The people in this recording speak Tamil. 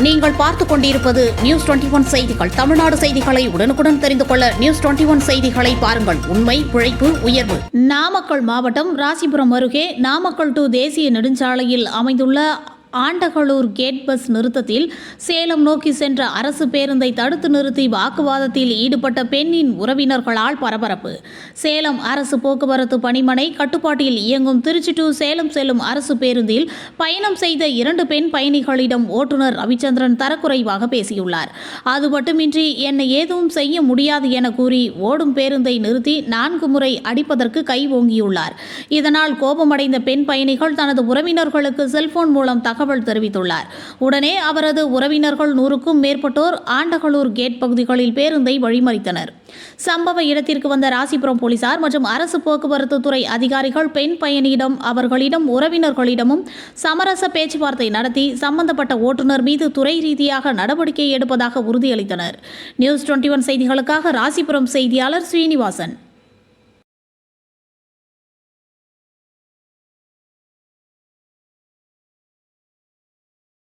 நீங்கள் பார்த்துக் கொண்டிருப்பது நியூஸ் டுவெண்டி ஒன் செய்திகள். தமிழ்நாடு செய்திகளை உடனுக்குடன் தெரிந்து கொள்ள நியூஸ் டுவெண்டி ஒன் செய்திகளை பாருங்கள். உண்மை உழைப்பு உயர்வு. நாமக்கல் மாவட்டம் ராசிபுரம் அருகே நாமக்கல் டு தேசிய நெடுஞ்சாலையில் அமைந்துள்ள ஆண்டகளூர் கேட் பஸ் நிறுத்தத்தில் சேலம் நோக்கி சென்ற அரசு பேருந்தை தடுத்து நிறுத்தி வாக்குவாதத்தில் ஈடுபட்ட பெண்ணின் உறவினர்களால் பரபரப்பு. சேலம் அரசு போக்குவரத்து பணிமனை கட்டுப்பாட்டில் இயங்கும் திருச்சி டு சேலம் செல்லும் அரசு பேருந்தில் பயணம் செய்த இரண்டு பெண் பயணிகளிடம் ஓட்டுநர் ரவிச்சந்திரன் தரக்குறைவாக பேசியுள்ளார். அது மட்டுமின்றி என்னை ஏதும் செய்ய முடியாது என கூறி ஓடும் பேருந்தை நிறுத்தி நான்கு முறை அடிப்பதற்கு கை ஓங்கியுள்ளார். இதனால் கோபமடைந்த பெண் பயணிகள் தனது உறவினர்களுக்கு செல்போன் மூலம் தகவல் தெரிவித்துள்ளார். உடனே அவரது உறவினர்கள் நூறுக்கும் மேற்பட்டோர் ஆண்டகளூர் கேட் பகுதிகளில் பேருந்தை வழிமறித்தனர். சம்பவ இடத்திற்கு வந்த ராசிபுரம் போலீசார் மற்றும் அரசு போக்குவரத்து துறை அதிகாரிகள் பெண் பயணியிடம் அவர்களிடம் உறவினர்களிடமும் சமரச பேச்சுவார்த்தை நடத்தி சம்பந்தப்பட்ட ஓட்டுநர் மீது துறை ரீதியாக நடவடிக்கை எடுப்பதாக உறுதியளித்தனர். நியூஸ் டுவெண்ட்டி ஒன் செய்திகளுக்காக ராசிபுரம் செய்தியாளர் ஸ்ரீனிவாசன்.